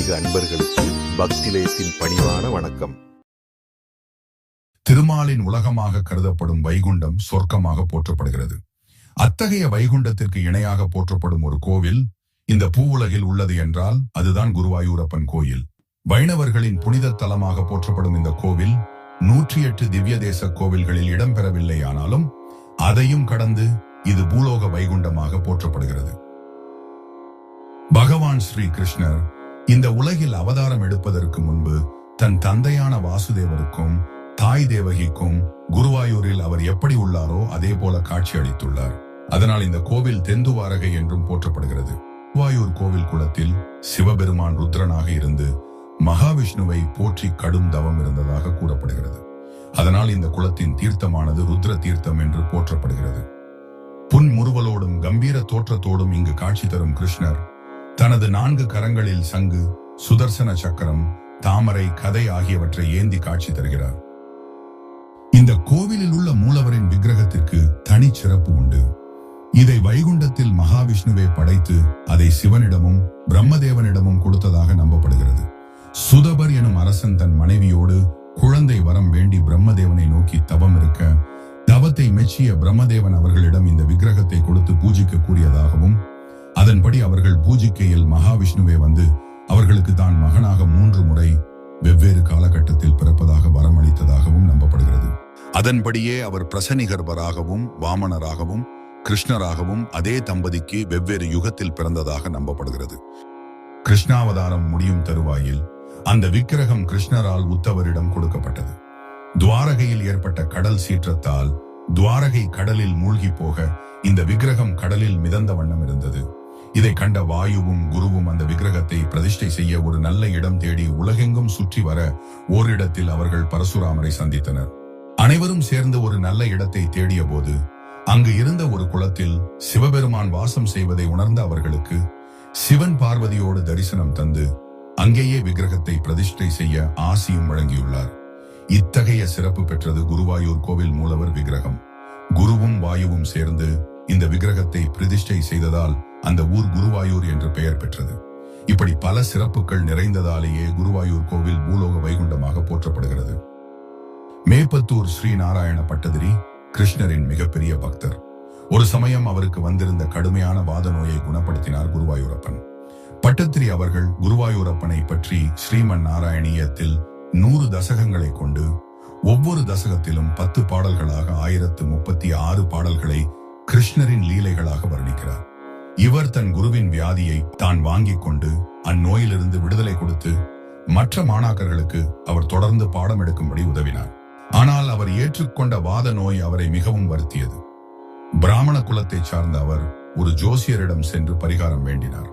ஆன்மீக அன்பர்களுக்கு பக்திலேயத்தின் பணிவான வணக்கம். திருமாலின் உலகமாக கருதப்படும் வைகுண்டம் சொர்க்கமாக போற்றப்படுகிறது. அத்தகைய வைகுண்டத்திற்கு இணையாக போற்றப்படும் ஒரு கோவில் இந்த பூவுலகில் உள்ளது என்றால் அதுதான் குருவாயூரப்பன் கோயில். வைணவர்களின் புனித தலமாக போற்றப்படும் இந்த கோவில் நூற்றி எட்டு திவ்ய தேச கோவில்களில் இடம்பெறவில்லை ஆனாலும் அதையும் கடந்து இது பூலோக வைகுண்டமாக போற்றப்படுகிறது. பகவான் ஸ்ரீ கிருஷ்ணர் இந்த உலகில் அவதாரம் எடுப்பதற்கு முன்பு தன் தந்தையான வாசுதேவருக்கும் தாய் தேவகிக்கும் குருவாயூரில் அவர் எப்படி உள்ளாரோ அதே போல காட்சி அளித்துள்ளார். அதனால் இந்த கோவில் தெந்துவாரகை என்றும் போற்றப்படுகிறது. குருவாயூர் கோவில் குளத்தில் சிவபெருமான் ருத்ரனாக இருந்து மகாவிஷ்ணுவை போற்றி கடும் தவம் இருந்ததாக கூறப்படுகிறது. அதனால் இந்த குளத்தின் தீர்த்தமானது ருத்ர தீர்த்தம் என்று போற்றப்படுகிறது. புன்முறுவலோடும் கம்பீர தோற்றத்தோடும் இங்கு காட்சி தரும் கிருஷ்ணர் தனது நான்கு கரங்களில் சங்கு சுதர்சன சக்கரம் தாமரை கதை ஆகியவற்றை ஏந்தி காட்சி தருகிறார். இந்த கோவிலில் உள்ள மூலவரின் விக்கிரகத்திற்கு தனி சிறப்பு உண்டு. இதை வைகுண்டத்தில் மகாவிஷ்ணுவை படைத்து அதை சிவனிடமும் பிரம்மதேவனிடமும் கொடுத்ததாக நம்பப்படுகிறது. சுதபர் எனும் அரசன் தன் மனைவியோடு குழந்தை வரம் வேண்டி பிரம்மதேவனை நோக்கி தவம் இருக்க தவத்தை மெச்சிய பிரம்மதேவன் அவர்களிடம் இந்த விக்கிரகத்தை பூஜிக்கையில் மகாவிஷ்ணுவே வந்து அவர்களுக்கு தான் மகனாக மூன்று முறை வெவ்வேறு காலகட்டத்தில் பிறப்பதாக வரமளித்ததாகவும் நம்பப்படுகிறது. அதன்படியே அவர் பிரசனிகர்பராகவும் வாமனராகவும் கிருஷ்ணராகவும் அதே தம்பதிக்கு வெவ்வேறு யுகத்தில் பிறந்ததாக நம்பப்படுகிறது. கிருஷ்ணாவதாரம் முடியும் தருவாயில் அந்த விக்கிரகம் கிருஷ்ணரால் உத்தவரிடம் கொடுக்கப்பட்டது. துவாரகையில் ஏற்பட்ட கடல் சீற்றத்தால் துவாரகை கடலில் மூழ்கி போக இந்த விக்கிரகம் கடலில் மிதந்த வண்ணம் இருந்தது. இதை கண்ட வாயுவும் குருவும் அந்த விக்கிரகத்தை பிரதிஷ்டை செய்ய ஒரு நல்ல இடம் தேடி உலகெங்கும் சுற்றி வர ஓரிடத்தில் அவர்கள் பரசுராமரை சந்தித்தனர். அனைவரும் சேர்ந்து ஒரு நல்ல இடத்தை தேடிய போது அங்கு இருந்த ஒரு குளத்தில் சிவபெருமான் வாசம் செய்வதை உணர்ந்த அவர்களுக்கு சிவன் பார்வதியோடு தரிசனம் தந்து அங்கேயே விக்கிரகத்தை பிரதிஷ்டை செய்ய ஆசியும் வழங்கியுள்ளார். இத்தகைய சிறப்பு பெற்றது குருவாயூர் கோவில் மூலவர் விக்கிரகம். குருவும் வாயுவும் சேர்ந்து இந்த விக்கிரகத்தை பிரதிஷ்டை செய்ததால் அந்த ஊர் குருவாயூர் என்று பெயர் பெற்றது. இப்படி பல சிறப்புகள் நிறைந்ததாலேயே குருவாயூர் கோவில் பூலோக வைகுண்டமாக போற்றப்படுகிறது. மேப்பத்தூர் ஸ்ரீ நாராயண பட்டதிரி கிருஷ்ணரின் மிகப்பெரிய பக்தர். ஒரு சமயம் அவருக்கு வந்திருந்த கடுமையான வாத நோயை குணப்படுத்தினார் குருவாயூரப்பன். பட்டத்திரி அவர்கள் குருவாயூரப்பனை பற்றி ஸ்ரீமன் நாராயணியத்தில் நூறு தசகங்களை கொண்டு ஒவ்வொரு தசகத்திலும் பத்து பாடல்களாக ஆயிரத்து முப்பத்தி ஆறு பாடல்களை கிருஷ்ணரின் லீலைகளாக வர்ணிக்கிறார். இவர் தன் குருவின் வியாதியை தான் வாங்கிக் கொண்டு அந்நோயிலிருந்து விடுதலை கொடுத்து மற்ற மாணாக்கர்களுக்கு அவர் தொடர்ந்து பாடம் எடுக்கும்படி உதவினார். ஆனால் அவர் ஏற்றுக்கொண்ட வாத நோய் அவரை மிகவும் வருத்தியது. பிராமண குலத்தைச் சார்ந்த அவர் ஒரு ஜோசியரிடம் சென்று பரிகாரம் வேண்டினார்.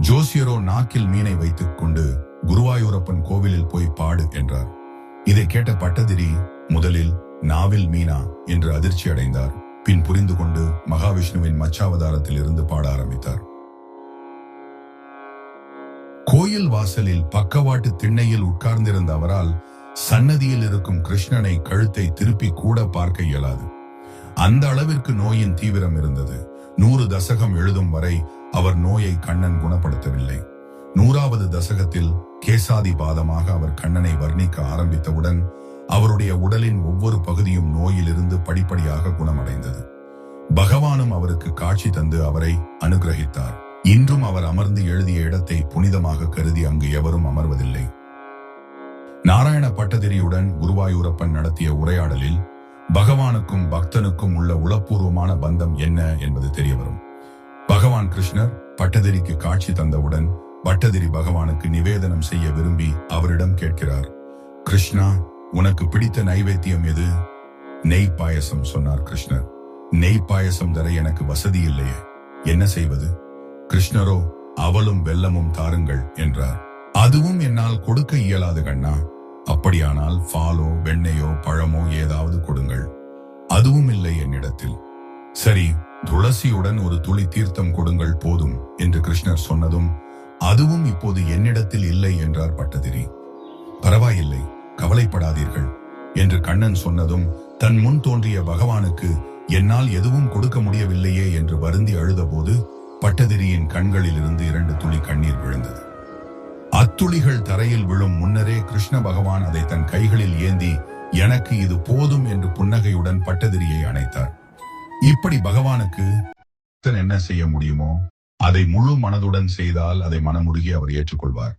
ஜோசியரோ நாக்கில் மீனை வைத்துக் கொண்டு குருவாயூரப்பன் கோவிலில் போய் பாடு என்றார். இதை கேட்ட பட்டதிரி முதலில் நாவில் மீனா என்று அதிர்ச்சி அடைந்தார் பின் புரிந்து கொண்டு மகாவிஷ்ணுவின் மச்சாவதாரத்தில் இருந்து பாட ஆரம்பித்தார். கோயில் வாசலில் பக்கவாட்டு திண்ணையில் உட்கார்ந்திருந்த அவரால் சன்னதியில் இருக்கும் கிருஷ்ணனை கழுத்தை திருப்பி கூட பார்க்க இயலாது. அந்த அளவிற்கு நோயின் தீவிரம் இருந்தது. நூறு தசகம் எழுதும் வரை அவர் நோயை கண்ணன் குணப்படுத்தவில்லை. நூறாவது தசகத்தில் கேசாதி பாதமாக அவர் கண்ணனை வர்ணிக்க ஆரம்பித்தவுடன் அவருடைய உடலின் ஒவ்வொரு பகுதியும் நோயிலிருந்து படிப்படியாக குணமடைந்தது. பகவானும் அவருக்கு காட்சி தந்து அவரை அனுகிரகித்தார். இன்றும் அவர் அமர்ந்து எழுதிய இடத்தை புனிதமாக கருதி அங்கு எவரும் அமர்வதில்லை. நாராயண பட்டதிரியுடன் குருவாயூரப்பன் நடத்திய உரையாடலில் பகவானுக்கும் பக்தனுக்கும் உள்ள உளப்பூர்வமான பந்தம் என்ன என்பது தெரிய வரும் பகவான் கிருஷ்ணர் பட்டதிரிக்கு காட்சி தந்தவுடன் பட்டதிரி பகவானுக்கு நிவேதனம் செய்ய விரும்பி அவரிடம் கேட்கிறார். கிருஷ்ணா உனக்கு பிடித்த நைவேத்தியம் எது? நெய் பாயசம் சொன்னார் கிருஷ்ணர். நெய் பாயசம் தர எனக்கு வசதி இல்லையே. என்ன செய்வது? கிருஷ்ணரோ அவளும் வெல்லமும் தாருங்கள் என்றார். அதுவும் என்னால் கொடுக்க இயலாது கண்ணா. அப்படியானால் பாலோ வெண்ணையோ பழமோ ஏதாவது கொடுங்கள். அதுவும் இல்லை என்னிடத்தில். சரி துளசியுடன் ஒரு துளி தீர்த்தம் கொடுங்கள் போதும் என்று கிருஷ்ணர் சொன்னதும் அதுவும் இப்போது என்னிடத்தில் இல்லை என்றார் பட்டதிரி. பரவாயில்லை. கவலைப்படாதீர்கள் என்று கண்ணன் சொன்னதும் தன் முன் தோன்றிய பகவானுக்கு என்னால் எதுவும் கொடுக்க முடியவில்லையே என்று வருந்தி அழுதபோது பட்டதிரியின் கண்களிலிருந்து இரண்டு துளி கண்ணீர் விழுந்தது. அத்துளிகள் தரையில் விழும் முன்னரே கிருஷ்ண பகவான் அதை தன் கைகளில் ஏந்தி எனக்கு இது போதும் என்று புன்னகையுடன் பட்டதிரியை அணைத்தார். இப்படி பகவானுக்கு பக்தன் என்ன செய்ய முடியுமோ? அதை முழு மனதுடன் செய்தால் அதை மனமுருகி அவர் ஏற்றுக்கொள்வார்.